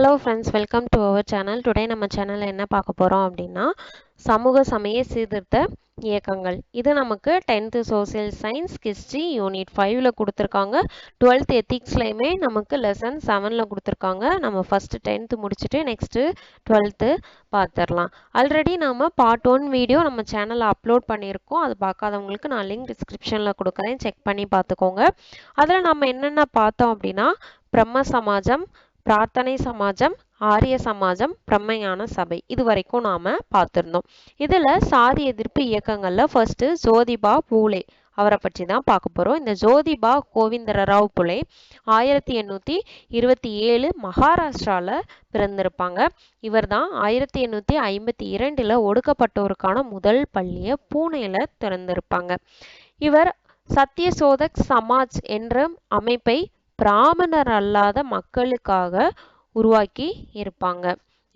Hello friends welcome to our channel today நம்ம சேனலில் என்ன பார்க்க போகிறோம் அப்படின்னா சமூக சமய சீர்திருத்த இயக்கங்கள். இது நமக்கு tenth social science history unit ஃபைவ்ல கொடுத்துருக்காங்க. டுவெல்த் எத்திக்ஸ்லையுமே நமக்கு லெசன் செவனில் கொடுத்துருக்காங்க. நம்ம ஃபஸ்ட்டு டென்த்து முடிச்சுட்டு நெக்ஸ்ட்டு டுவெல்த்து பார்த்துடலாம் ஆல்ரெடி நம்ம பார்ட் ஒன் வீடியோ நம்ம சேனலில் அப்லோட் பண்ணியிருக்கோம். அது பார்க்காதவங்களுக்கு நான் லிங்க் டிஸ்கிரிப்ஷனில் கொடுக்குறேன். செக் பண்ணி பார்த்துக்கோங்க. அதில் நம்ம என்னென்ன பார்த்தோம் அப்படின்னா பிரம்ம சமாஜம் பிரார்த்தனை சமாஜம் ஆரிய சமாஜம் பிரம்மையான சபை. இது வரைக்கும் நாம பார்த்துருந்தோம். இதுல சாதி எதிர்ப்பு இயக்கங்கள்ல ஃபர்ஸ்ட் ஜோதிபா பூலே அவரை பற்றி தான் பார்க்க போறோம். இந்த ஜோதிபா கோவிந்தரராவ் புலே ஆயிரத்தி எண்ணூத்தி இருபத்தி ஏழு மகாராஷ்டிரால பிறந்திருப்பாங்க. இவர் தான் ஆயிரத்தி எண்ணூத்தி ஐம்பத்தி இரண்டுல ஒடுக்கப்பட்டோருக்கான முதல் பள்ளியை பூனேல திறந்திருப்பாங்க. இவர் சத்யசோதக் சமாஜ் என்ற அமைப்பை பிராமணர் அல்லாத மக்களுக்காக உருவாக்கி இருப்பாங்க.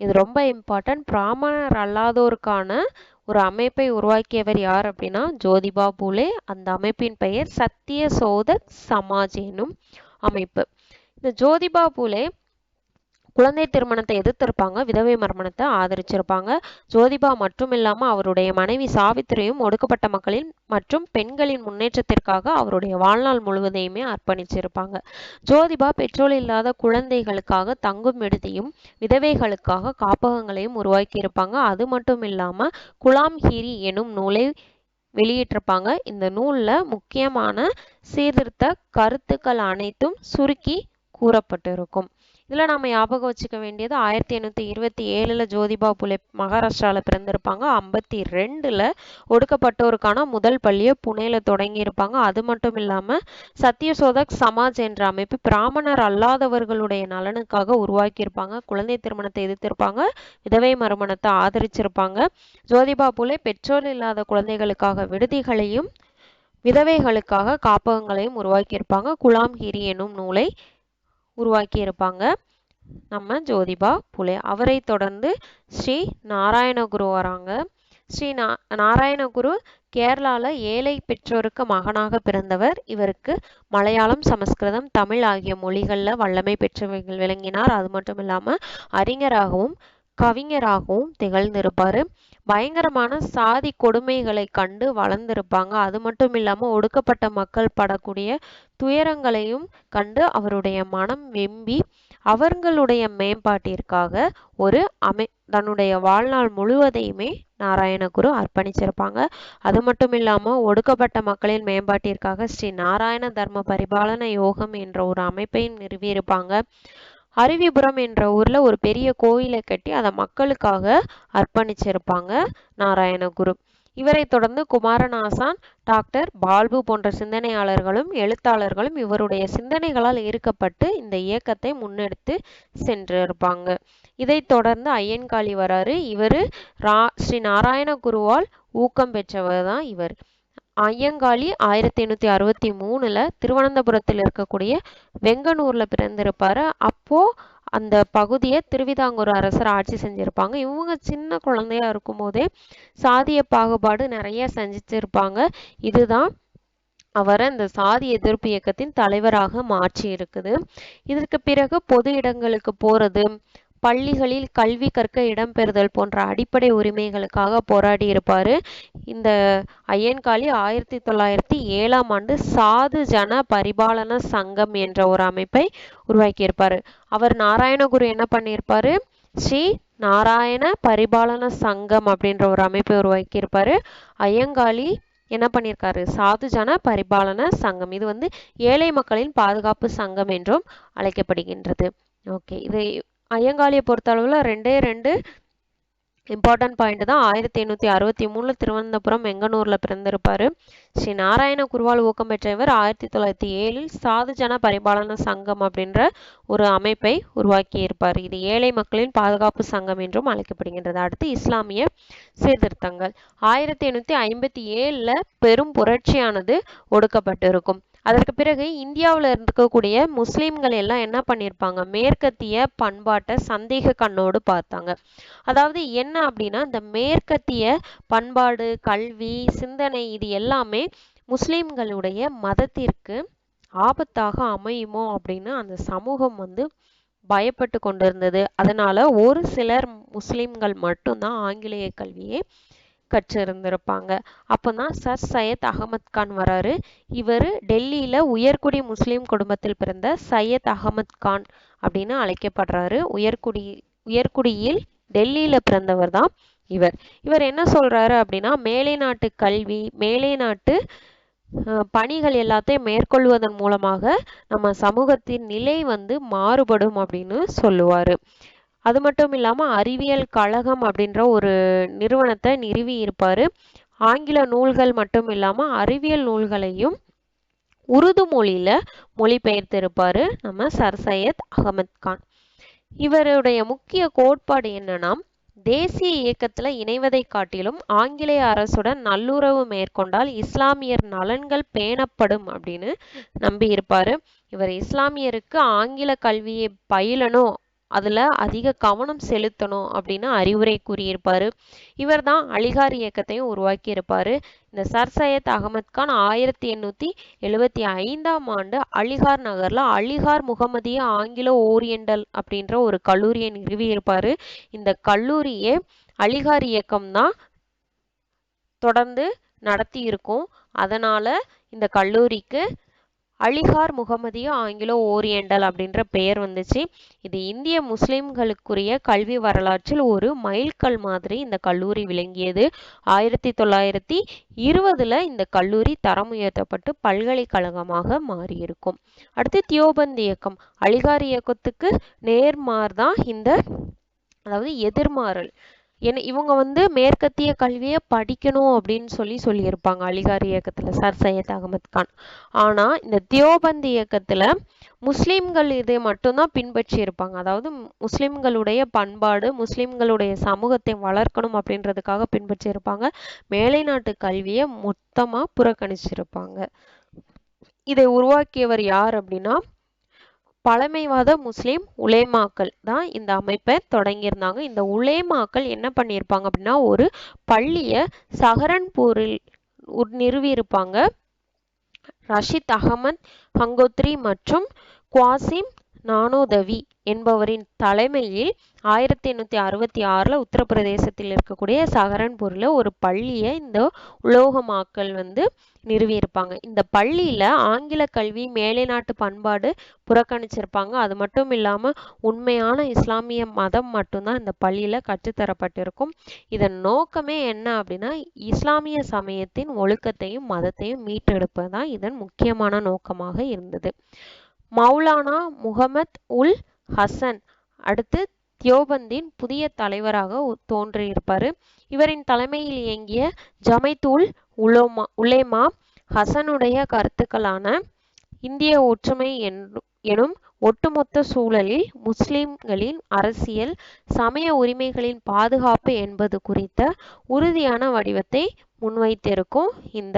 இது ரொம்ப இம்பார்ட்டன்ட் பிராமணர் அல்லாதோருக்கான ஒரு அமைப்பை உருவாக்கியவர் யார் அப்படின்னா ஜோதிபா பூலே. அந்த அமைப்பின் பெயர் சத்திய சோதக் சமாஜ் என்னும் அமைப்பு. இந்த ஜோதிபா பூலே குழந்தை திருமணத்தை எதிர்த்திருப்பாங்க விதவை மறுமணத்தை ஆதரிச்சிருப்பாங்க. ஜோதிபா மட்டும் இல்லாமல் அவருடைய மனைவி சாவித்திரியும் ஒடுக்கப்பட்ட மக்களின் மற்றும் பெண்களின் முன்னேற்றத்திற்காக அவருடைய வாழ்நாள் முழுவதையுமே அர்ப்பணிச்சிருப்பாங்க. ஜோதிபா பெற்றோல் இல்லாத குழந்தைகளுக்காக தங்கும் விடுதியும் விதவைகளுக்காக காப்பகங்களையும் உருவாக்கி இருப்பாங்க அது மட்டும் இல்லாம குலாம் ஹீரி எனும் நூலை வெளியிட்டிருப்பாங்க. இந்த நூல்ல முக்கியமான சீர்திருத்த கருத்துக்கள் அனைத்தும் சுருக்கி கூறப்பட்டிருக்கும். இதில் நம்ம ஞாபகம் வச்சுக்க வேண்டியது ஆயிரத்தி எண்ணூற்றி இருபத்தி ஏழில் ஜோதிபா புலே மகாராஷ்டிராவில் பிறந்திருப்பாங்க. ஐம்பத்தி ரெண்டில் ஒடுக்கப்பட்டோருக்கான முதல் பள்ளியை புனேயில் தொடங்கியிருப்பாங்க அது மட்டும் இல்லாமல் சத்யசோதக் சமாஜ் என்ற அமைப்பு பிராமணர் அல்லாதவர்களுடைய நலனுக்காக உருவாக்கியிருப்பாங்க குழந்தை திருமணத்தை எதிர்த்திருப்பாங்க. விதவை மறுமணத்தை ஆதரிச்சிருப்பாங்க. ஜோதிபா புலே பெற்றோர் இல்லாத குழந்தைகளுக்காக விடுதிகளையும் விதவைகளுக்காக காப்பகங்களையும் உருவாக்கியிருப்பாங்க குலாம் ஹிரி எனும் நூலை உருவாக்கி இருப்பாங்க நம்ம ஜோதிபா புலே அவரை தொடர்ந்து ஸ்ரீ நாராயணகுரு வராங்க. ஸ்ரீ நா நாராயணகுரு கேரளால ஏழை பெற்றோருக்கு மகனாக பிறந்தவர். இவருக்கு மலையாளம் சமஸ்கிருதம் தமிழ் ஆகிய மொழிகளில் வல்லமை பெற்றவர்கள் விளங்கினார். அது மட்டும் இல்லாமல் அறிஞராகவும் கவிஞராகவும் திகழ்ந்திருப்பாரு. பயங்கரமான சாதி கொடுமைகளை கண்டு வளர்ந்திருப்பாங்க. அது மட்டும் இல்லாம ஒடுக்கப்பட்ட மக்கள் படக்கூடிய துயரங்களையும் கண்டு அவருடைய மனம் வெம்பி அவர்களுடைய மேம்பாட்டிற்காக ஒரு அமை தன்னுடைய வாழ்நாள் முழுவதையுமே நாராயணகுரு அர்ப்பணிச்சிருப்பாங்க. அது மட்டும் இல்லாம ஒடுக்கப்பட்ட மக்களின் மேம்பாட்டிற்காக ஸ்ரீ நாராயண தர்ம பரிபாலன யோகம் என்ற ஒரு அமைப்பையும் நிறுவியிருப்பாங்க. அருவிபுரம் என்ற ஊர்ல ஒரு பெரிய கோயிலை கட்டி அதை மக்களுக்காக அர்ப்பணிச்சிருப்பாங்க நாராயணகுரு. இவரை தொடர்ந்து குமாரநாசான் டாக்டர் பால்பு போன்ற சிந்தனையாளர்களும் எழுத்தாளர்களும் இவருடைய சிந்தனைகளால் ஈர்க்கப்பட்டு இந்த இயக்கத்தை முன்னெடுத்து சென்றிருப்பாங்க. இதை தொடர்ந்து ஐயன்காளி வராரு. இவர் ரா ஸ்ரீ நாராயண குருவால் ஊக்கம் பெற்றவர் தான் இவர். ஐயங்காளி ஆயிரத்தி எண்ணூத்தி அறுபத்தி மூணுல திருவனந்தபுரத்தில் இருக்கக்கூடிய வெங்கனூர்ல பிறந்திருப்பாரு. அப்போ அந்த பகுதியை திருவிதாங்கூர் அரசர் ஆட்சி செஞ்சிருப்பாங்க. இவங்க சின்ன குழந்தையா இருக்கும் போதே சாதிய பாகுபாடு நிறைய செஞ்சிச்சிருப்பாங்க. இதுதான் அவரை இந்த சாதி எதிர்ப்பு இயக்கத்தின் தலைவராக மாற்றி இருக்குது இதற்கு பிறகு பொது இடங்களுக்கு போறது பள்ளிகளில் கல்வி கற்க இடம்பெறுதல் போன்ற அடிப்படை உரிமைகளுக்காக போராடி இருப்பார். இந்த ஐயன்காளி ஆயிரத்தி தொள்ளாயிரத்தி ஏழாம் ஆண்டு சாது ஜன பரிபாலன சங்கம் என்ற ஒரு அமைப்பை உருவாக்கியிருப்பார். அவர் நாராயணகுரு என்ன பண்ணியிருப்பாரு? ஸ்ரீ நாராயண பரிபாலன சங்கம் அப்படின்ற ஒரு அமைப்பை உருவாக்கியிருப்பாரு. ஐயங்காளி என்ன பண்ணியிருக்காரு? சாதுஜன பரிபாலன சங்கம். இது வந்து ஏழை மக்களின் பாதுகாப்பு சங்கம் என்றும் அழைக்கப்படுகின்றது. ஓகே இது ஐயங்காளியை பொறுத்தளவில் ரெண்டே ரெண்டு இம்பார்ட்டன்ட் பாயிண்ட் தான். ஆயிரத்தி எண்ணூற்றி அறுபத்தி மூணில் திருவனந்தபுரம் வெங்கனூரில் பிறந்திருப்பார். ஸ்ரீ நாராயண குருவால் ஊக்கம் பெற்ற இவர் ஆயிரத்தி தொள்ளாயிரத்தி ஏழில் சாதுஜன பரிபாலன சங்கம் அப்படின்ற ஒரு அமைப்பை உருவாக்கி இருப்பார் இது ஏழை மக்களின் பாதுகாப்பு சங்கம் என்றும் அழைக்கப்படுகின்றது. அடுத்து இஸ்லாமிய சீர்திருத்தங்கள். ஆயிரத்தி எண்ணூற்றி ஐம்பத்தி ஏழில் பெரும் புரட்சியானது ஒடுக்கப்பட்டிருக்கும். அதற்கு பிறகு இந்தியாவில் இருக்கக்கூடிய முஸ்லீம்கள் எல்லாம் என்ன பண்ணியிருப்பாங்க மேற்கத்திய பண்பாட்டை சந்தேக கண்ணோடு பார்த்தாங்க. அதாவது என்ன அப்படின்னா இந்த மேற்கத்திய பண்பாடு கல்வி சிந்தனை இது எல்லாமே முஸ்லீம்களுடைய மதத்திற்கு ஆபத்தாக அமையுமோ அப்படின்னு அந்த சமூகம் வந்து பயப்பட்டு கொண்டிருந்தது. அதனால ஒரு சிலர் முஸ்லிம்கள் மட்டும்தான் ஆங்கிலேய கல்வியை கற்றிருந்திருப்பாங்க. அப்போதான் சர் சையத் அகமத் கான் வராரு. இவர் டெல்லியில உயர்குடி முஸ்லீம் குடும்பத்தில் பிறந்த சையத் அகமத் கான் அப்படின்னு அழைக்கப்படுறாரு. உயர்குடி உயர்குடியில் டெல்லியில பிறந்தவர் தான் இவர். இவர் என்ன சொல்றாரு அப்படின்னா மேலை நாட்டு கல்வி மேலை நாட்டு பணிகள் எல்லாத்தையும் மேற்கொள்வதன் மூலமாக நம்ம சமூகத்தின் நிலை வந்து மாறுபடும் அப்படின்னு சொல்லுவாரு. அது மட்டும் இல்லாமல் அறிவியல் கழகம் அப்படின்ற ஒரு நிறுவனத்தை நிறுவி இருப்பாரு ஆங்கில நூல்கள் மட்டும் இல்லாமல் அறிவியல் நூல்களையும் உருது மொழியில மொழிபெயர்த்திருப்பார் நம்ம சர் சையத் அகமத் கான். இவருடைய முக்கிய கோட்பாடு என்னன்னா தேசிய இயக்கத்துல இணைவதை காட்டிலும் ஆங்கிலேய அரசுடன் நல்லுறவு மேற்கொண்டால் இஸ்லாமியர் நலன்கள் பேணப்படும் அப்படின்னு நம்பி இருப்பாரு இவர் இஸ்லாமியருக்கு ஆங்கில கல்வியை பயிலணும் அதில் அதிக கவனம் செலுத்தணும் அப்படின்னு அறிவுரை கூறியிருப்பார். இவர் தான் அலிகார் இயக்கத்தையும் உருவாக்கியிருப்பார். இந்த சர் சையத் அகமத் கான் ஆயிரத்தி எண்ணூற்றி எழுபத்தி ஐந்தாம் ஆண்டு அலிகார் நகரில் அலிகார் முகமதிய ஆங்கிலோ ஓரியண்டல் அப்படின்ற ஒரு கல்லூரியை நிறுவியிருப்பார். இந்த கல்லூரியே அலிகார் இயக்கம் தான் தொடர்ந்து நடத்தி இருக்கும் அதனால இந்த கல்லூரிக்கு அலிகார் முகமதிய ஆங்கிலோ ஓரியண்டல் அப்படின்ற பெயர் வந்துச்சு. இது இந்திய முஸ்லிம்களுக்குரிய கல்வி வரலாற்றில் ஒரு மைல்கல் மாதிரி இந்த கல்லூரி விளங்கியது. ஆயிரத்தி தொள்ளாயிரத்தி இருபதுல இந்த கல்லூரி தரம் உயர்த்தப்பட்டு பல்கலைக்கழகமாக மாறியிருக்கும். அடுத்து தியோபந்த் இயக்கம். அலிகார் இயக்கத்துக்கு நேர்மார் தான் இந்த அதாவது எதிர்மாறல். ஏன்னா இவங்க வந்து மேற்கத்திய கல்வியை படிக்கணும் அப்படின்னு சொல்லி சொல்லியிருப்பாங்க. அலிகார் இயக்கத்துல சர் சையத் அகமது கான். ஆனா இந்த தியோபந்த் இயக்கத்துல முஸ்லீம்கள் இதை மட்டும்தான் பின்பற்றி இருப்பாங்க அதாவது முஸ்லிம்களுடைய பண்பாடு முஸ்லிம்களுடைய சமூகத்தை வளர்க்கணும் அப்படின்றதுக்காக பின்பற்றி இருப்பாங்க மேலை நாட்டு கல்வியை மொத்தமா புறக்கணிச்சிருப்பாங்க. இதை உருவாக்கியவர் யார் அப்படின்னா பழமைவாத முஸ்லீம் உலேமாக்கள் தான் இந்த அமைப்பை தொடங்கியிருந்தாங்க. இந்த உலேமாக்கள் என்ன பண்ணியிருப்பாங்க அப்படின்னா ஒரு பள்ளியை சஹரன்பூரில் நிறுவியிருப்பாங்க. ரஷித் அகமத் ஹங்கோத்ரி மற்றும் குவாசிம் நானோதவி என்பவரின் தலைமையில் ஆயிரத்தி எண்ணூற்றி அறுபத்தி ஆறில் உத்தரப்பிரதேசத்தில் இருக்கக்கூடிய சஹரன்பூரில் ஒரு பள்ளியை இந்த உலோகமாக்கல் வந்து நிறுவியிருப்பாங்க. இந்த பள்ளியில் ஆங்கில கல்வி மேலை நாட்டு பண்பாடு புறக்கணிச்சிருப்பாங்க. அது மட்டும் இல்லாமல் உண்மையான இஸ்லாமிய மதம் மட்டும்தான் இந்த பள்ளியில் கற்றுத்தரப்பட்டிருக்கும். இதன் நோக்கமே என்ன அப்படின்னா இஸ்லாமிய சமயத்தின் ஒழுக்கத்தையும் மதத்தையும் மீட்டெடுப்பது தான் இதன் முக்கியமான நோக்கமாக இருந்தது. மௌலானா முகமத் உல் ஹசன். அடுத்து தியோபந்தின் புதிய தலைவராக தோன்றியிருப்பார். இவரின் தலைமையில் இயங்கிய ஜமைத்துல் உலோமா உலேமா ஹசனுடைய கருத்துக்களான இந்திய ஒற்றுமை எனும் ஒட்டுமொத்த சூழலில் முஸ்லிம்களின் அரசியல் சமய உரிமைகளின் பாதுகாப்பு என்பது குறித்த உறுதியான வடிவத்தை முன்வைத்திருக்கும் இந்த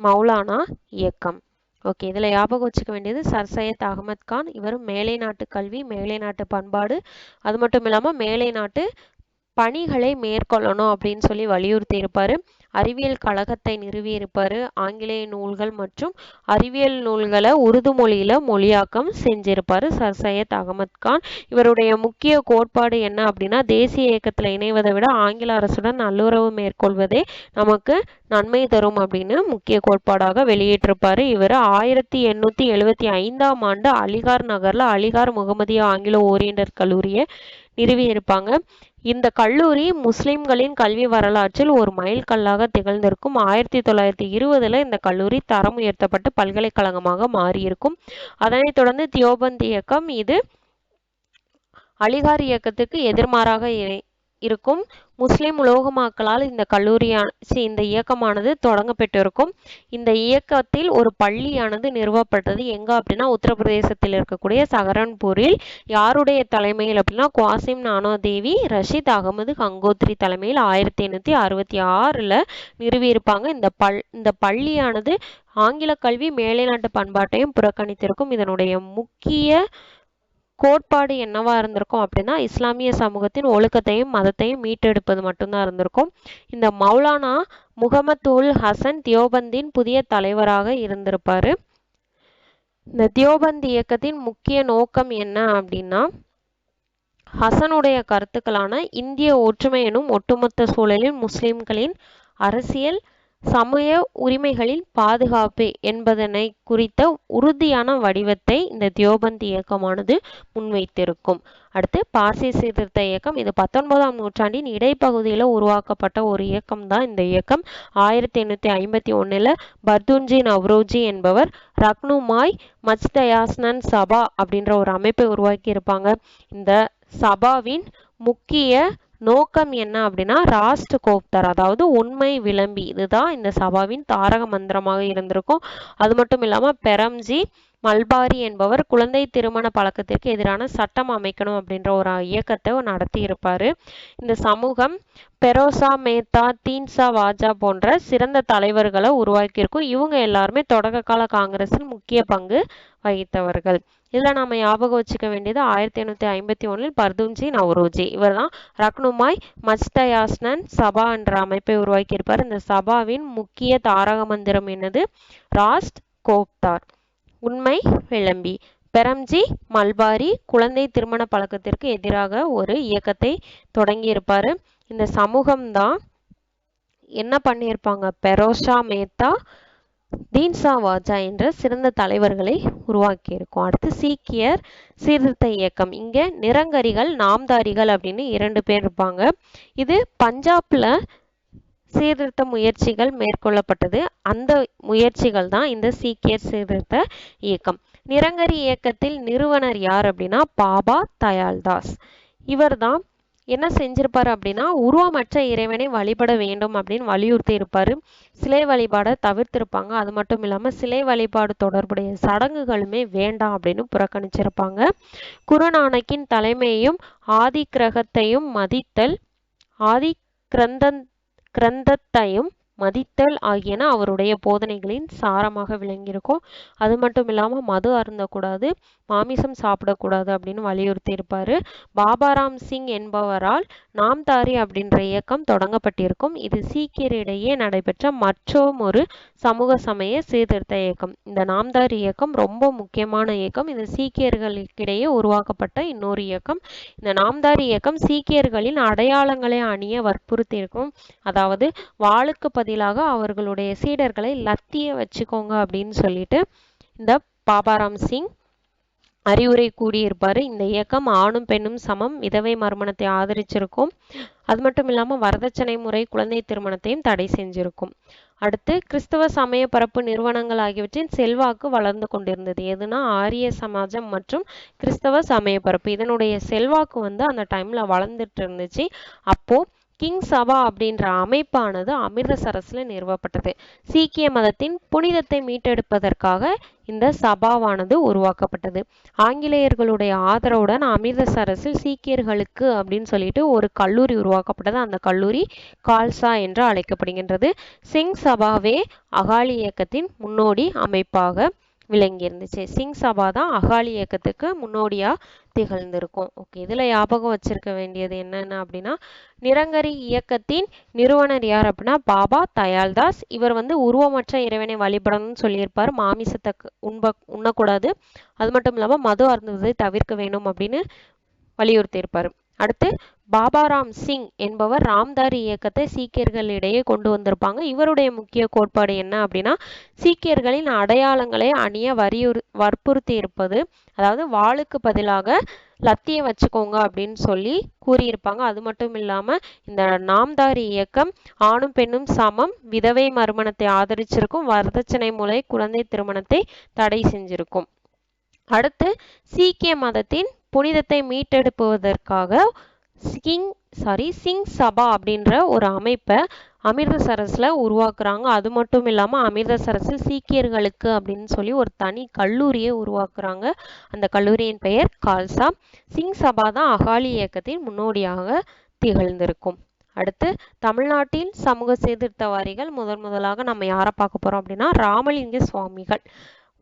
மௌலானா இயக்கம். ஓகே இதில் ஞாபகம் வச்சுக்க வேண்டியது சர் சையத் அகமத் கான். இவர் மேலை நாட்டு கல்வி மேலை நாட்டு பண்பாடு. அது மட்டும் இல்லாமல் மேலை நாட்டு பணிகளை மேற்கொள்ளணும் அப்படின்னு சொல்லி வலியுறுத்தி இருப்பார். அறிவியல் கழகத்தை நிறுவி இருப்பார் ஆங்கிலேய நூல்கள் மற்றும் அறிவியல் நூல்களை உருது மொழியில் மொழியாக்கம் செஞ்சிருப்பார் சர் சையத் அகமத் கான். இவருடைய முக்கிய கோட்பாடு என்ன அப்படின்னா தேசிய இயக்கத்தில் இணைவதை விட ஆங்கில அரசுடன் நல்லுறவு மேற்கொள்வதே நமக்கு நன்மை தரும் அப்படின்னு முக்கிய கோட்பாடாக வெளியிட்டிருப்பார் இவர். ஆயிரத்தி எண்ணூற்றி எழுபத்தி ஐந்தாம் ஆண்டு அலிகார் நகரில் அலிகார் முகமதிய ஆங்கில ஓரியண்டர் கல்லூரியை நிறுவியிருப்பாங்க. இந்த கல்லூரி முஸ்லிம்களின் கல்வி வரலாற்றில் ஒரு மைல்கல்லாக திகழ்ந்திருக்கும். ஆயிரத்தி தொள்ளாயிரத்தி இருபதுல இந்த கல்லூரி தரம் உயர்த்தப்பட்டு பல்கலைக்கழகமாக மாறியிருக்கும். அதனைத் தொடர்ந்து தியோபந்த் இயக்கம் இது அலிகார் இயக்கத்துக்கு எதிர்மாறாக இருக்கும். முஸ்லிம் உலோகமாக்களால் இந்த கல்லூரியான இந்த இயக்கமானது தொடங்கப்பட்டிருக்கும் இந்த இயக்கத்தில் ஒரு பள்ளியானது நிறுவப்பட்டது. எங்க அப்படின்னா உத்தரப்பிரதேசத்தில் இருக்கக்கூடிய சஹரன்பூரில். யாருடைய தலைமையில் அப்படின்னா குவாசிம் நானோதேவி ரஷீத் அகமது கங்கோத்ரி தலைமையில் ஆயிரத்தி எண்ணூத்தி அறுபத்தி ஆறுல நிறுவியிருப்பாங்க. இந்த பல் இந்த பள்ளியானது ஆங்கில கல்வி மேலை நாட்டு பண்பாட்டையும் புறக்கணித்திருக்கும். இதனுடைய முக்கிய கோட்பாடு என்னவா இருந்திருக்கும் அப்படின்னா இஸ்லாமிய சமூகத்தின் ஒழுக்கத்தையும் மதத்தையும் மீட்டெடுப்பது மட்டும்தான் இருந்திருக்கும். இந்த மௌலானா முகமது உல் ஹசன் தியோபந்தின் புதிய தலைவராக இருந்திருப்பாரு. இந்த தியோபந்த் இயக்கத்தின் முக்கிய நோக்கம் என்ன அப்படின்னா ஹசனுடைய கருத்துக்களான இந்திய ஒற்றுமை எனும் ஒட்டுமொத்த சூழலில் முஸ்லிம்களின் அரசியல் சமய உரிமைகளின் பாதுகாப்பு என்பதனை குறித்த உறுதியான வடிவத்தை இந்த தியோபந்த் இயக்கமானது முன்வைத்திருக்கும். அடுத்து பார்சி சீர்திருத்த இயக்கம். இது பத்தொன்பதாம் நூற்றாண்டின் இடைப்பகுதியில் உருவாக்கப்பட்ட ஒரு இயக்கம் தான் இந்த இயக்கம். ஆயிரத்தி எண்ணூற்றி ஐம்பத்தி ஒன்றில் பர்துன்ஜி நவ்ரோஜி என்பவர் ரக்னுமாய் மச்தயாஸ்னன் சபா அப்படின்ற ஒரு அமைப்பை உருவாக்கி இருப்பாங்க இந்த சபாவின் முக்கிய நோக்கம் என்ன அப்படின்னா ராஷ்ட் கோப்தர் அதாவது உண்மை விளம்பி. இதுதான் இந்த சபாவின் தாரக மந்திரமாக இருந்திருக்கும். அது மட்டும் இல்லாம பெரம்ஜி மல்பாரி என்பவர் குழந்தை திருமண பழக்கத்திற்கு எதிரான சட்டம் அமைக்கணும் அப்படின்ற ஒரு இயக்கத்தை நடத்தி இருப்பார் இந்த சமூகம் பெரோசா மேத்தா தீன்சா வாஜா போன்ற சிறந்த தலைவர்களை உருவாக்கியிருக்கும். இவங்க எல்லாருமே தொடக்க கால காங்கிரஸில் முக்கிய பங்கு வகித்தவர்கள். இதில் நாம் ஞாபகம் வச்சுக்க வேண்டியது ஆயிரத்தி எண்ணூற்றி ஐம்பத்தி ஒன்றில் பர்துன்ஜி நவ்ரோஜி. இவர் தான் ரக்னுமாய் மஜ்தயாஸ்னன் சபா என்ற அமைப்பை உருவாக்கியிருப்பார். இந்த சபாவின் முக்கிய தாரக மந்திரம் என்னது? ராஸ்ட் கோப்தார். உண்மை விளம்பி. பெரம்ஜி மல்பாரி குழந்தை திருமண பழக்கத்திற்கு எதிராக ஒரு இயக்கத்தை தொடங்கியிருப்பார். இந்த சமூகம்தான் என்ன பண்ணியிருப்பாங்க? பெரோஷா மேத்தா தீன்சா வாஜா என்ற சிறந்த தலைவர்களை உருவாக்கியிருக்கும். அடுத்து சீக்கியர் சீர்திருத்த இயக்கம். இங்க நிறங்கரிகள் நாம்தாரிகள் அப்படின்னு இரண்டு பேர் இருப்பாங்க. இது பஞ்சாப்ல சீர்திருத்த முயற்சிகள் மேற்கொள்ளப்பட்டது. அந்த முயற்சிகள் தான் இந்த சீக்கிய சீர்திருத்த இயக்கம். நிரங்கரி இயக்கத்தில் நிறுவனர் யார் அப்படின்னா பாபா தயால்தாஸ் இவர் தான் என்ன செஞ்சிருப்பாரு அப்படின்னா உருவமற்ற இறைவனை வழிபட வேண்டும் அப்படின்னு வலியுறுத்தி இருப்பாரு. சிலை வழிபாடை தவிர்த்திருப்பாங்க. அது மட்டும் இல்லாம சிலை வழிபாடு தொடர்புடைய சடங்குகளுமே வேண்டாம் அப்படின்னு புறக்கணிச்சிருப்பாங்க. குருநானக்கின் தலைமையையும் ஆதி கிரகத்தையும் மதித்தல் ஆதி கிரந்தன் கிரந்தத்தையும் மதித்தல் ஆகியன அவருடைய போதனைகளின் சாரமாக விளங்கியிருக்கும். அது மட்டும் இல்லாமல் மது அருந்தக்கூடாது மாமிசம் சாப்பிடக்கூடாது அப்படின்னு வலியுறுத்தி பாபாராம் சிங் என்பவரால் நாம்தாரி அப்படின்ற இயக்கம் தொடங்கப்பட்டிருக்கும். இது சீக்கியரிடையே நடைபெற்ற மற்றும் ஒரு சமூக சமய சீர்திருத்த இயக்கம். இந்த நாம்தாரி இயக்கம் ரொம்ப முக்கியமான இயக்கம். இது சீக்கியர்களுக்கிடையே உருவாக்கப்பட்ட இன்னொரு இயக்கம். இந்த நாம்தாரி இயக்கம் சீக்கியர்களின் அடையாளங்களை அணிய வற்புறுத்தி இருக்கும் அதாவது வாளுக்கு பதிலாக அவர்களுடைய சீடர்களை லத்திய வச்சுக்கோங்க அப்படின்னு சொல்லிட்டு இந்த பாபாராம் சிங் அறிவுரை கூடியிருப்பார் இந்த இயக்கம் ஆணும் பெண்ணும் சமம். விதவை மறுமணத்தை ஆதரிச்சிருக்கும். அது மட்டும் இல்லாமல் வரதட்சணை முறை குழந்தை திருமணத்தையும் தடை செஞ்சிருக்கும். அடுத்து கிறிஸ்தவ சமய பரப்பு நிறுவனங்கள் ஆகியவற்றின் செல்வாக்கு வளர்ந்து கொண்டிருந்தது. எதுனா ஆரிய சமாஜம் மற்றும் கிறிஸ்தவ சமய பரப்பு. இதனுடைய செல்வாக்கு வந்து அந்த டைமில் வளர்ந்துட்டு இருந்துச்சு. அப்போது கிங் சபா அப்படின்ற அமைப்பானது அமிர்தசரஸில் நிறுவப்பட்டது. சீக்கிய மதத்தின் புனிதத்தை மீட்டெடுப்பதற்காக இந்த சபாவானது உருவாக்கப்பட்டது. ஆங்கிலேயர்களுடைய ஆதரவுடன் அமிர்தசரஸில் சீக்கியர்களுக்கு அப்படின்னு சொல்லிட்டு ஒரு கல்லூரி உருவாக்கப்பட்டது. அந்த கல்லூரி கால்சா என்று அழைக்கப்படுகின்றது. சிங் சபாவே அகாலி இயக்கத்தின் முன்னோடி அமைப்பாக விளங்கி இருந்துச்சு. சிங் சபா தான் அகாலி இயக்கத்துக்கு முன்னோடியா திகழ்ந்திருக்கும். ஓகே இதுல ஞாபகம் வச்சிருக்க வேண்டியது என்னென்ன அப்படின்னா நிரங்கரி இயக்கத்தின் நிறுவனர் யார் அப்படின்னா பாபா தயால்தாஸ். இவர் வந்து உருவமற்ற இறைவனை வழிபடணும்னு சொல்லியிருப்பார். மாமிசத்தை உண்ப உண்ணக்கூடாது. அது மட்டும் இல்லாமல் மது அருந்துவதை தவிர்க்க வேண்டும் அப்படின்னு வலியுறுத்தி அடுத்து அடுத்து பாபாராம் சிங் என்பவர் ராம்தாரி இயக்கத்தை சீக்கியர்களிடையே கொண்டு வந்திருப்பாங்க. இவருடைய முக்கிய கோட்பாடு என்ன அப்படின்னா சீக்கியர்களின் அடையாளங்களை அணிய வரியுறு வற்புறுத்தி இருப்பது. அதாவது வாளுக்கு பதிலாக லத்தியை வச்சுக்கோங்க அப்படின்னு சொல்லி கூறியிருப்பாங்க. அது மட்டும் இல்லாம இந்த நாம்தாரி இயக்கம் ஆணும் பெண்ணும் சமம். விதவை மறுமணத்தை ஆதரிச்சிருக்கும். வரதட்சணை முறை குழந்தை திருமணத்தை தடை செஞ்சிருக்கும். அடுத்து சீக்கிய மதத்தின் புனிதத்தை மீட்டெடுப்பதற்காக சிங் சாரி சிங் சபா அப்படின்ற ஒரு அமைப்பை அமிர்தசரஸில் உருவாக்குறாங்க. அது மட்டும் இல்லாமல் அமிர்தசரஸில் சீக்கியர்களுக்கு அப்படின்னு சொல்லி ஒரு தனி கல்லூரியை உருவாக்குறாங்க. அந்த கல்லூரியின் பெயர் கால்சா. சிங் சபா தான் அகாலி இயக்கத்தின் முன்னோடியாக திகழ்ந்திருக்கும். அடுத்து தமிழ்நாட்டில் சமூக சீர்திருத்தவாதிகள் முதன் முதலாக நம்ம யாரை பார்க்க போறோம் அப்படின்னா ராமலிங்க சுவாமிகள்.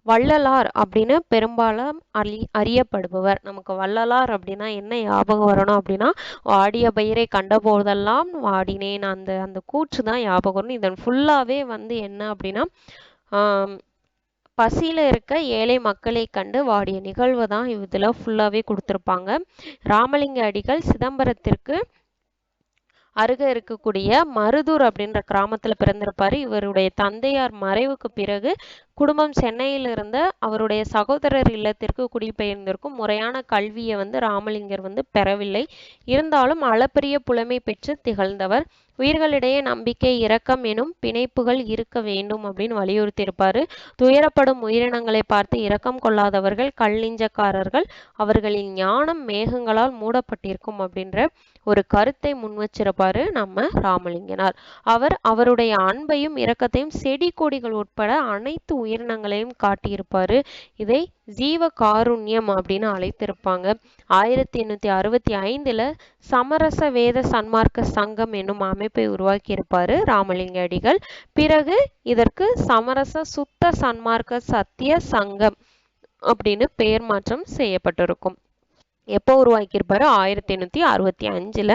வள்ளலார் அப்படின்னு பெரும்பாலும் அறி அறியப்படுபவர். நமக்கு வள்ளலார் அப்படின்னா என்ன ஞாபகம் வரணும் அப்படின்னா வாடிய பயிரை கண்ட போதெல்லாம் வாடினேன். அந்த அந்த கூற்று தான் ஞாபகம் வரணும். இதன் ஃபுல்லாவே வந்து என்ன அப்படின்னா பசியில் இருக்க ஏழை மக்களை கண்டு வாடிய நிகழ்வு தான் இதில் ஃபுல்லாகவே கொடுத்துருப்பாங்க. ராமலிங்க அடிகள் சிதம்பரத்திற்கு அருக இருக்கக்கூடிய மருதூர் அப்படின்ற கிராமத்தில் பிறந்திருப்பார். இவருடைய தந்தையார் மறைவுக்கு பிறகு குடும்பம் சென்னையில் இருந்த அவருடைய சகோதரர் இல்லத்திற்கு குடிபெயர்ந்திருக்கும் முறையான கல்வியை வந்து ராமலிங்கர் வந்து பெறவில்லை. இருந்தாலும் அளப்பரிய புலமை பெற்று திகழ்ந்தவர். உயிர்களிடையே நம்பிக்கை இரக்கம் எனும் பிணைப்புகள் இருக்க வேண்டும் அப்படின்னு வலியுறுத்தியிருப்பாரு. துயரப்படும் உயிரினங்களை பார்த்து இரக்கம் கொள்ளாதவர்கள் கல்லிஞ்சக்காரர்கள் அவர்களின் ஞானம் மேகங்களால் மூடப்பட்டிருக்கும் அப்படின்ற ஒரு கருத்தை முன் வச்சிருப்பாரு நம்ம ராமலிங்கனார். அவர் அவருடைய அன்பையும் இரக்கத்தையும் செடி கொடிகள் உட்பட அனைத்து உயிரினங்களையும் காட்டியிருப்பாரு. இதை ஜீவ காருண்யம் அப்படின்னு அழைத்திருப்பாங்க. ஆயிரத்தி எண்ணூத்தி அறுபத்தி ஐந்துல சமரச வேத சன்மார்க்க சங்கம் என்னும் அமைப்பை உருவாக்கியிருப்பாரு ராமலிங்க அடிகள் பிறகு இதற்கு சமரச சுத்த சன்மார்க்க சத்திய சங்கம் அப்படின்னு பெயர் மாற்றம் செய்யப்பட்டிருக்கும். எப்போ உருவாக்கியிருப்பாரு? ஆயிரத்தி எண்ணூத்தி அறுபத்தி அஞ்சுல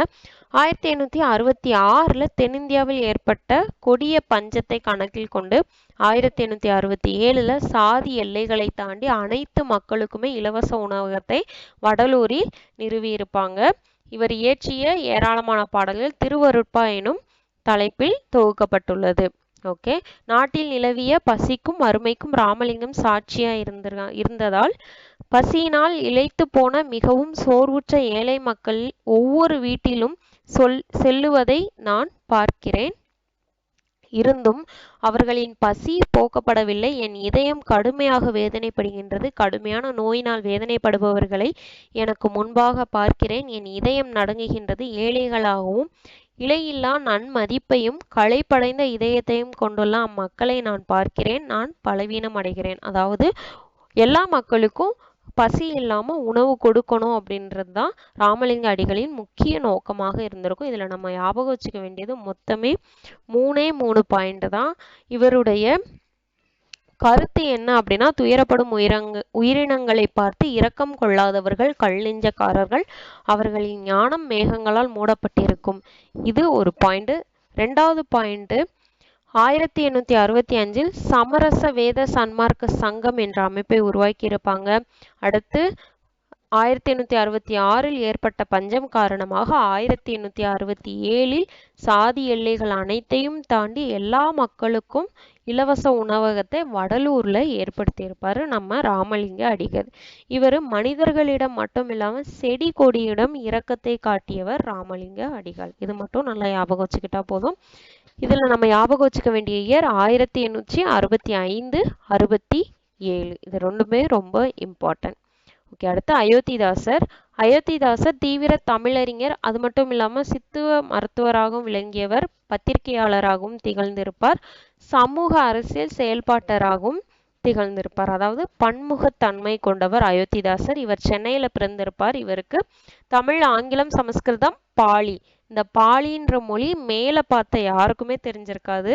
ஆயிரத்தி எண்ணூத்தி அறுபத்தி ஆறுல தென்னிந்தியாவில் ஏற்பட்ட கொடிய பஞ்சத்தை கணக்கில் கொண்டு ஆயிரத்தி எண்ணூத்தி அறுபத்தி ஏழுல சாதி எல்லைகளை தாண்டி அனைத்து மக்களுக்குமே இலவச உணவகத்தை வடலூரில் நிறுவியிருப்பாங்க. இவர் இயற்றிய ஏராளமான பாடல்கள் திருவருட்பா எனும் தலைப்பில் தொகுக்கப்பட்டுள்ளது. ஓகே. நாட்டில் நிலவிய பசிக்கும் அருமைக்கும் ராமலிங்கம் சாட்சியா இருந்த இருந்ததால் பசியினால் இழைத்து போன மிகவும் சோர்வுற்ற ஏழை மக்கள் ஒவ்வொரு வீட்டிலும் சொல் செல்லுவதை நான் பார்க்கிறேன். இருந்தும் அவர்களின் பசி போக்கப்படவில்லை. என் இதயம் கடுமையாக வேதனைப்படுகின்றது. கடுமையான நோயினால் வேதனைப்படுபவர்களை எனக்கு முன்பாக பார்க்கிறேன். என் இதயம் நடுங்குகின்றது. ஏழைகளாகவும் இலையில்லா நன்மதிப்பையும் களைப்படைந்த இதயத்தையும் கொண்டுள்ள அம்மக்களை நான் பார்க்கிறேன். நான் பலவீனம் அடைகிறேன் அதாவது எல்லா மக்களுக்கும் பசி இல்லாமல் உணவு கொடுக்கணும் அப்படின்றது தான் ராமலிங்க அடிகளின் முக்கிய நோக்கமாக இருந்திருக்கும். இதில் நம்ம ஞாபகம் வச்சுக்க வேண்டியது மொத்தமே மூணே மூணு பாயிண்ட் தான். இவருடைய கருத்து என்ன அப்படின்னா துயரப்படும் உயிரங்க உயிரினங்களை பார்த்து இரக்கம் கொள்ளாதவர்கள் கல்லெஞ்சக்காரர்கள் அவர்களின் ஞானம் மேகங்களால் மூடப்பட்டிருக்கும். இது ஒரு பாயிண்ட் ரெண்டாவது பாயிண்ட்டு ஆயிரத்தி எண்ணூத்தி அறுபத்தி அஞ்சில் சமரச வேத சன்மார்க்க சங்கம் என்ற அமைப்பை உருவாக்கியிருப்பாங்க. அடுத்து ஆயிரத்தி எண்ணூற்றி அறுபத்தி ஆறில் ஏற்பட்ட பஞ்சம் காரணமாக ஆயிரத்தி எண்ணூற்றி அறுபத்தி ஏழில் சாதி எல்லைகள் அனைத்தையும் தாண்டி எல்லா மக்களுக்கும் இலவச உணவகத்தை வடலூரில் ஏற்படுத்தியிருப்பார் நம்ம ராமலிங்க அடிகர். இவர் மனிதர்களிடம் மட்டும் இல்லாமல் செடி கொடியிடம் இரக்கத்தை காட்டியவர் ராமலிங்க அடிகள். இது மட்டும் நல்லா ஞாபகம் வச்சுக்கிட்டா போதும். இதில் நம்ம ஞாபகம் வச்சுக்க வேண்டிய இயர் ஆயிரத்தி எண்ணூற்றி அறுபத்தி ஐந்து அறுபத்தி ஏழு. இது ரெண்டுமே ரொம்ப இம்பார்ட்டன்ட் ஓகே அடுத்து அயோத்திதாசர். அயோத்திதாசர் தீவிர தமிழறிஞர் அது மட்டும் இல்லாமல் சித்துவ மருத்துவராகவும் விளங்கியவர் பத்திரிகையாளராகவும் திகழ்ந்திருப்பார் சமூக அரசியல் செயல்பாட்டராகவும் திகழ்ந்திருப்பார். அதாவது பன்முகத்தன்மை கொண்டவர் அயோத்திதாசர். இவர் சென்னையில பிறந்திருப்பார். இவருக்கு தமிழ் ஆங்கிலம் சமஸ்கிருதம் பாலி. இந்த பாலின்ற மொழி மேலே பார்த்த யாருக்குமே தெரிஞ்சிருக்காது.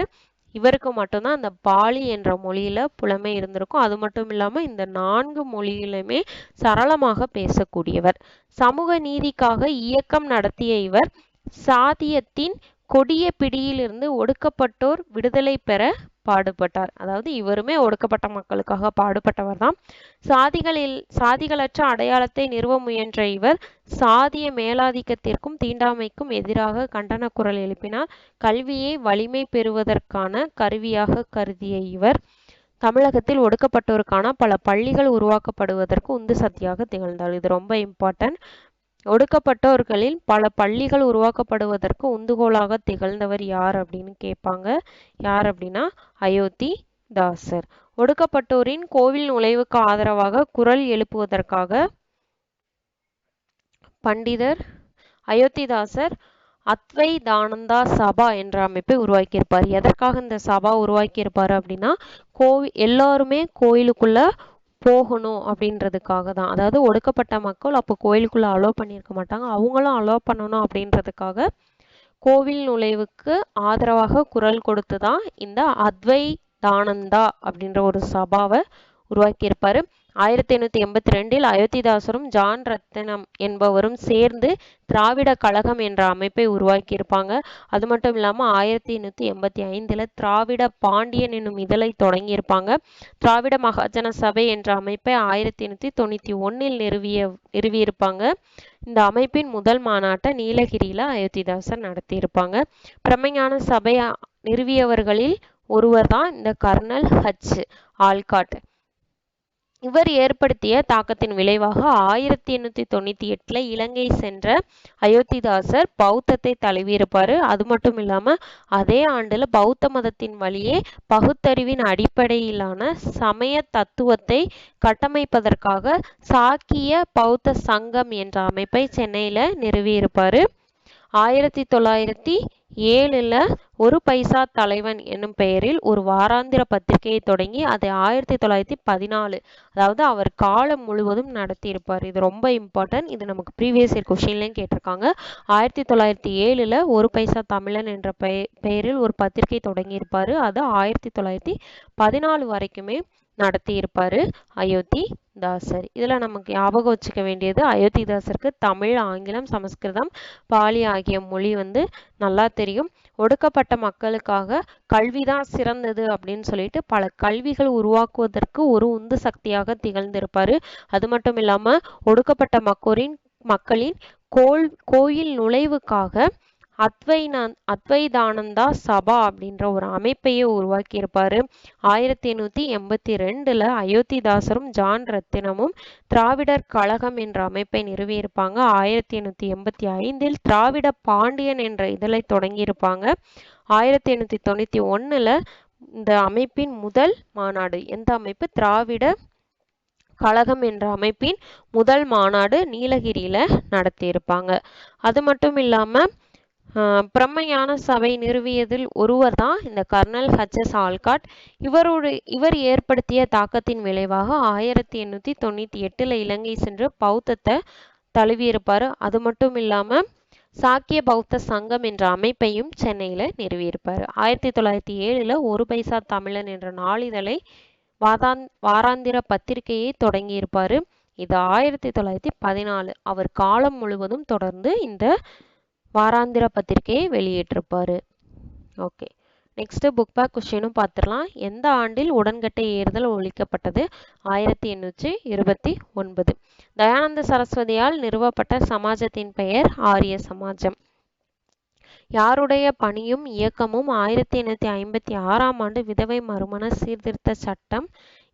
இவருக்கு மட்டும்தான் அந்த பாலி என்ற மொழியில புலமை இருந்திருக்கும். அது மட்டும் இல்லாமல் இந்த நான்கு மொழியிலுமே சரளமாக பேசக்கூடியவர். சமூக நீதிக்காக இயக்கம் நடத்திய இவர் சாதியத்தின் கொடிய பிடியிலிருந்து ஒடுக்கப்பட்டோர் விடுதலை பெற பாடுபட்டார். அதாவது இவருமே ஒடுக்கப்பட்ட மக்களுக்காக பாடுபட்டவர் தான். சாதிகளில் சாதிகளற்ற அடையாளத்தை நிறுவ முயன்ற இவர் சாதிய மேலாதிக்கத்திற்கும் தீண்டாமைக்கும் எதிராக கண்டன குரல் எழுப்பினார். கல்வியை வலிமை பெறுவதற்கான கருவியாக கருதிய இவர் தமிழகத்தில் ஒடுக்கப்பட்டோருக்கான பல பள்ளிகள் உருவாக்கப்படுவதற்கு உந்து சக்தியாக திகழ்ந்தார். இது ரொம்ப இம்பார்ட்டன்ட் ஒடுக்கப்பட்டோர்களில் பல பள்ளிகள் உருவாக்கப்படுவதற்கு உந்துகோலாக திகழ்ந்தவர் யார் அப்படின்னு கேட்பாங்க. யார் அப்படின்னா அயோத்தி தாசர் ஒடுக்கப்பட்டோரின் கோவில் நுழைவுக்கு ஆதரவாக குரல் எழுப்புவதற்காக பண்டிதர் அயோத்திதாசர் அத்வை தானந்தா சபா என்ற அமைப்பை உருவாக்கியிருப்பார். எதற்காக இந்த சபா உருவாக்கியிருப்பார் அப்படின்னா கோவி எல்லாருமே கோயிலுக்குள்ள போகணும் அப்படின்றதுக்காக தான். அதாவது ஒடுக்கப்பட்ட மக்கள் அப்போ கோயிலுக்குள்ள அலோவ் பண்ணியிருக்க மாட்டாங்க. அவங்களும் அலோவ் பண்ணணும் அப்படின்றதுக்காக கோவில் நுழைவுக்கு ஆதரவாக குரல் கொடுத்து தான் இந்த அத்வை தானந்தா அப்படின்ற ஒரு சபாவை உருவாக்கியிருப்பாரு. ஆயிரத்தி எண்ணூற்றி எண்பத்தி ரெண்டில் அயோத்திதாசரும் ஜான் ரத்னம் என்பவரும் சேர்ந்து திராவிட கழகம் என்ற அமைப்பை உருவாக்கியிருப்பாங்க. அது மட்டும் இல்லாமல் ஆயிரத்தி எண்ணூற்றி எண்பத்தி ஐந்தில் திராவிட பாண்டியன் என்னும் இதழை தொடங்கியிருப்பாங்க. திராவிட மகாஜன சபை என்ற அமைப்பை ஆயிரத்தி எண்ணூற்றி தொண்ணூற்றி ஒன்றில் நிறுவிய நிறுவியிருப்பாங்க. இந்த அமைப்பின் முதல் மாநாட்டை நீலகிரியில் அயோத்திதாசர் நடத்தியிருப்பாங்க. பிரமைஞான சபை நிறுவியவர்களில் ஒருவர் தான் இந்த கர்னல் ஹச் ஆல்காட் இவர் ஏற்படுத்திய தாக்கத்தின் விளைவாக ஆயிரத்தி எண்ணூத்தி தொண்ணூத்தி எட்டுல இலங்கை சென்ற அயோத்திதாசர் பௌத்தத்தை தழுவியிருப்பாரு. அது மட்டும் இல்லாமல் அதே ஆண்டில் பௌத்த மதத்தின் வழியே பகுத்தறிவின் அடிப்படையிலான சமய தத்துவத்தை கட்டமைப்பதற்காக சாக்கிய பௌத்த சங்கம் என்ற அமைப்பை சென்னையில நிறுவியிருப்பார். ஆயிரத்தி தொள்ளாயிரத்தி ஏழில் ஒரு பைசா தலைவன் என்னும் பெயரில் ஒரு வாராந்திர பத்திரிகையை தொடங்கி அதை ஆயிரத்தி தொள்ளாயிரத்தி பதினாலு அதாவது அவர் காலம் முழுவதும் நடத்தியிருப்பார். இது ரொம்ப இம்பார்ட்டன்ட் இது நமக்கு ப்ரீவியஸ் இயர் கொஷின்லையும் கேட்டிருக்காங்க. ஆயிரத்தி தொள்ளாயிரத்தி ஏழில் ஒரு பைசா தமிழன் என்ற பெயரில் ஒரு பத்திரிகை தொடங்கியிருப்பார். அது ஆயிரத்தி தொள்ளாயிரத்தி பதினாலு வரைக்குமே நடத்தியிருப்பார் அயோத்தி தாசர் இதில் நமக்கு ஞாபகம் வச்சுக்க வேண்டியது அயோத்திதாசருக்கு தமிழ் ஆங்கிலம் சமஸ்கிருதம் பாலி ஆகிய மொழி வந்து நல்லா தெரியும். ஒடுக்கப்பட்ட மக்களுக்காக கல்விதான் சிறந்தது அப்படின்னு சொல்லிட்டு பல கல்விகள் உருவாக்குவதற்கு ஒரு உந்து சக்தியாக திகழ்ந்திருப்பாரு. அது மட்டும் இல்லாம ஒடுக்கப்பட்ட மக்களின் மக்களின் கோல் கோயில் நுழைவுக்காக அத்வைனா அத்வைதானந்தா சபா அப்படின்ற ஒரு அமைப்பையே உருவாக்கியிருப்பாரு. ஆயிரத்தி எண்ணூத்தி எண்பத்தி ரெண்டுல அயோத்திதாசரும் ஜான் ரத்தினமும் திராவிடர் கழகம் என்ற அமைப்பை நிறுவியிருப்பாங்க. ஆயிரத்தி எண்ணூத்தி எண்பத்தி ஐந்தில் திராவிட பாண்டியன் என்ற இதழை தொடங்கியிருப்பாங்க. ஆயிரத்தி எண்ணூத்தி தொண்ணூத்தி ஒண்ணுல இந்த அமைப்பின் முதல் மாநாடு எந்த அமைப்பு? திராவிட கழகம் என்ற அமைப்பின் முதல் மாநாடு நீலகிரியில நடத்தியிருப்பாங்க. அது மட்டும் இல்லாம பிரம்மையான சபை நிறுவியதில் ஒருவர் தான் இந்த கர்னல் ஹச்எஸ் ஆல்காட். இவரோடு இவர் ஏற்படுத்திய தாக்கத்தின் விளைவாக ஆயிரத்தி எண்ணூத்தி தொண்ணூத்தி எட்டுல இலங்கை சென்று பௌத்தத்தை தழுவியிருப்பார். அது மட்டும் இல்லாம சாக்கிய பௌத்த சங்கம் என்ற அமைப்பையும் சென்னையில நிறுவியிருப்பாரு. ஆயிரத்தி தொள்ளாயிரத்தி ஏழுல ஒரு பைசா தமிழன் என்ற நாளிதழை வாதான் வாராந்திர பத்திரிகையை தொடங்கியிருப்பாரு. இது ஆயிரத்தி தொள்ளாயிரத்தி பதினாலு. அவர் காலம் முழுவதும் தொடர்ந்து இந்த வாராந்திர பத்திரிகையை வெளியிட்டிருப்பார். ஓகே நெக்ஸ்ட் புக் பேக் கொஸ்டினும் பார்த்துடலாம். எந்த ஆண்டில் உடன்கட்டை ஏறுதல் ஒழிக்கப்பட்டது? ஆயிரத்தி எண்ணூற்றி இருபத்தி ஒன்பது. தயானந்த சரஸ்வதியால் நிறுவப்பட்ட சமாஜத்தின் பெயர் ஆரிய சமாஜம். யாருடைய பணியும் இயக்கமும் ஆயிரத்தி எண்ணூத்தி ஐம்பத்தி ஆறாம் ஆண்டு விதவை மறுமண சீர்திருத்த சட்டம்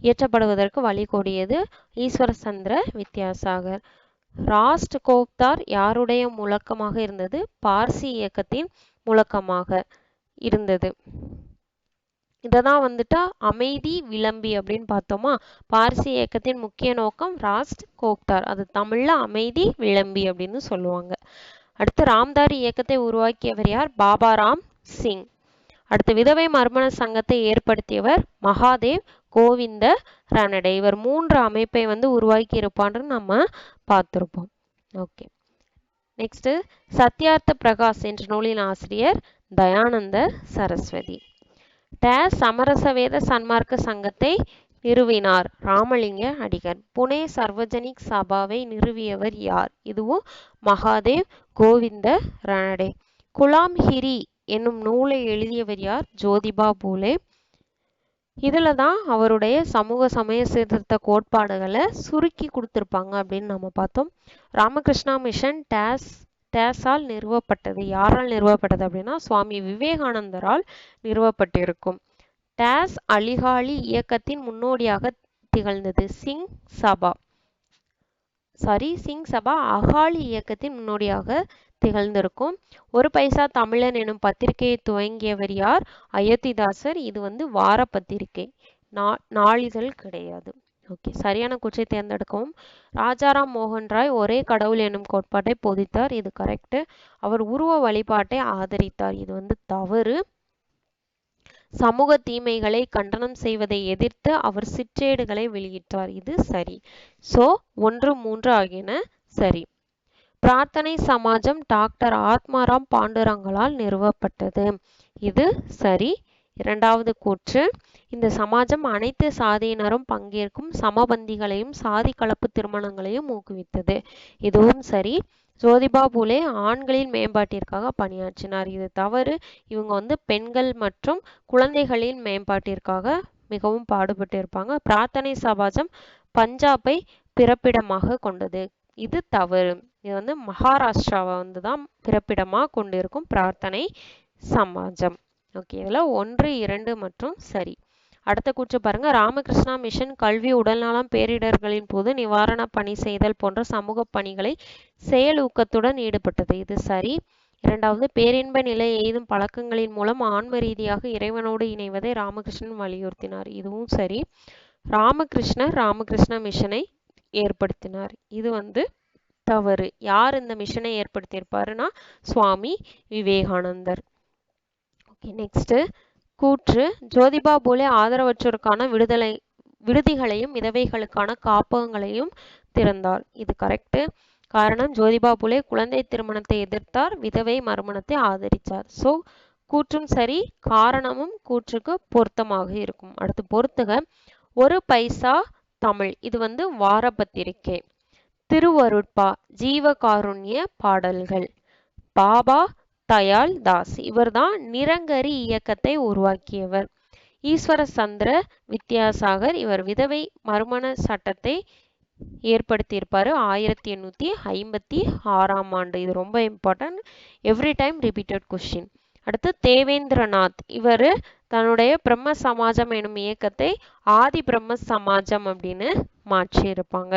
இயற்றப்படுவதற்கு வழி கோடியது ஈஸ்வர சந்திர வித்யாசாகர். ராஸ்ட் கோப்தார் யாருடைய முழக்கமாக இருந்தது? பார்சி இயக்கத்தின் முழக்கமாக இருந்தது. இதைதான் வந்துட்டு அமைதி விளம்பி அப்படின்னு பார்த்தோமா? பார்சி இயக்கத்தின் முக்கிய நோக்கம் ராஸ்ட் கோக்தார் அது தமிழ்ல அமைதி விளம்பி அப்படின்னு சொல்லுவாங்க. அடுத்து ராம்தாரி இயக்கத்தை உருவாக்கியவர் யார்? பாபா ராம் சிங். அடுத்து விதவை மர்மண சங்கத்தை ஏற்படுத்தியவர் மகாதேவ் கோவிந்த ரனடே இவர் மூன்று அமைப்பை வந்து உருவாக்கி இருப்பான்னு நம்ம பார்த்துருப்போம். ஓகே நெக்ஸ்ட் சத்யார்த்த பிரகாஷ் என்ற நூலின் ஆசிரியர் தயானந்த சரஸ்வதி. ட சமரசவேத சன்மார்க்க சங்கத்தை நிறுவினார் ராமலிங்க அடிகர் புனே சர்வஜனிக் சபாவை நிறுவியவர் யார்? இதுவும் மகாதேவ் கோவிந்த ரணடே. குலாம் ஹிரி என்னும் நூலை எழுதியவர் யார்? ஜோதிபா பூலே. இதில் தான் அவருடைய சமூக சமய சீர்திருத்த கோட்பாடுகளை சுருக்கி கொடுத்துருப்பாங்க அப்படின்னு நம்ம பார்த்தோம். ராமகிருஷ்ணா மிஷன் டேஸ் டேஸால் நிறுவப்பட்டது. யாரால் நிறுவப்பட்டது அப்படின்னா சுவாமி விவேகானந்தரால் நிறுவப்பட்டிருக்கும். டேஸ் அலிகாலி இயக்கத்தின் முன்னோடியாக திகழ்ந்தது சிங் சபா. சாரி சிங் சபா அகாலி இயக்கத்தின் முன்னோடியாக திகழ்ந்திருக்கும். ஒரு பைசா தமிழன் எனும் பத்திரிகையை துவங்கியவர் யார்? அயோத்திதாசர். இது வந்து வார பத்திரிகை. நா நாளிதழ் கிடையாது. ஓகே சரியான குச்சை தேர்ந்தெடுக்கவும். ராஜாராம் மோகன் ராய் ஒரே கடவுள் எனும் கோட்பாட்டை போதித்தார். இது கரெக்ட் அவர் உருவ வழிபாட்டை ஆதரித்தார். இது வந்து தவறு. சமூக தீமைகளை கண்டனம் செய்வதை எதிர்த்து அவர் சிற்றேடுகளை வெளியிட்டார். இது சரி. சோ ஒன்று மூன்று ஆகியன சரி. பிரார்த்தனை சமாஜம் டாக்டர் ஆத்மாராம் பாண்டுரங்களால் நிறுவப்பட்டது. இது சரி. இரண்டாவது கூற்று. இந்த சமாஜம் அனைத்து சாதியினரும் பங்கேற்கும் சமபந்திகளையும் சாதி கலப்பு திருமணங்களையும் ஊக்குவித்தது. இதுவும் சரி. ஜோதிபா பூலே ஆண்களின் மேம்பாட்டிற்காக பணியாற்றினார். இது தவறு. இவங்க வந்து பெண்கள் மற்றும் குழந்தைகளின் மேம்பாட்டிற்காக மிகவும் பாடுபட்டு இருப்பாங்க பிரார்த்தனை சமாஜம் பஞ்சாபை பிறப்பிடமாக கொண்டது. இது தவறு. இது வந்து மகாராஷ்டிராவை வந்து தான் பிறப்பிடமாக கொண்டிருக்கும் பிரார்த்தனை சமாஜம். ஓகே இதில் ஒன்று இரண்டு மற்றும் சரி. அடுத்த கூற்று பாருங்க. ராமகிருஷ்ணா மிஷன் கல்வி உடல்நலம் பேரிடர்களின் போது நிவாரண பணி செய்தல் போன்ற சமூக பணிகளை செயல் ஊக்கத்துடன் ஈடுபட்டது. இது சரி. இரண்டாவது பேரின்ப நிலை எய்தும் பழக்கங்களின் மூலம் ஆன்ம ரீதியாக இறைவனோடு இணைவதை ராமகிருஷ்ணன் வலியுறுத்தினார். இதுவும் சரி. ராமகிருஷ்ணர் ராமகிருஷ்ண மிஷனை ஏற்படுத்தினார். இது வந்து தவறு. யார் இந்த மிஷனை ஏற்படுத்தியிருப்பாருன்னா சுவாமி விவேகானந்தர். ஓகே நெக்ஸ்ட் கூற்று ஜோதிபா போலே ஆதரவற்றோருக்கான விடுதலை விடுதிகளையும் விதவைகளுக்கான காப்பகங்களையும் திறந்தார். இது கரெக்டு காரணம் ஜோதிபா புலே குழந்தை திருமணத்தை எதிர்த்தார் விதவை மறுமணத்தை ஆதரித்தார் ஸோ கூற்றும் சரி காரணமும் கூற்றுக்கு பொருத்தமாக இருக்கும். அடுத்து பொறுத்துக ஒரு பைசா தமிழ். இது வந்து வார பத்திரிகை திருவருட்பா ஜீவகாருண்ய பாடல்கள். பாபா தயாள் தாஸ். இவர்தான் நிரங்கரி இயக்கத்தை உருவாக்கியவர். ஈஸ்வர சந்திர வித்யாசாகர் இவர் விதவை மறுமண சட்டத்தை ஏற்படுத்தியிருப்பார் ஆயிரத்தி எண்ணூத்தி ஐம்பத்தி ஆறாம் ஆண்டு. இது ரொம்ப important every time repeated question அடுத்து தேவேந்திரநாத். இவர் தன்னுடைய பிரம்ம சமாஜம் எனும் இயக்கத்தை ஆதி பிரம்ம சமாஜம் அப்படின்னு மாற்றியிருப்பாங்க.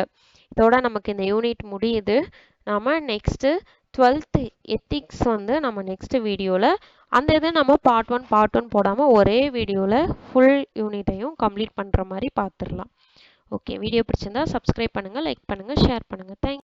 இதோட நமக்கு இந்த யூனிட் முடியுது. நம்ம நெக்ஸ்ட்டு டுவெல்த் எத்திக்ஸ் வந்து நம்ம நெக்ஸ்ட் வீடியோவில் அந்த இது நம்ம பார்ட் ஒன் பார்ட் ஒன் போடாமல் ஒரே வீடியோவில் ஃபுல் யூனிட்டையும் கம்ப்ளீட் பண்ணுற மாதிரி பார்த்துடலாம். ஓகே வீடியோ பிடிச்சிருந்தா சப்ஸ்கிரைப் பண்ணுங்கள் லைக் பண்ணுங்கள் ஷேர் பண்ணுங்கள் தேங்க்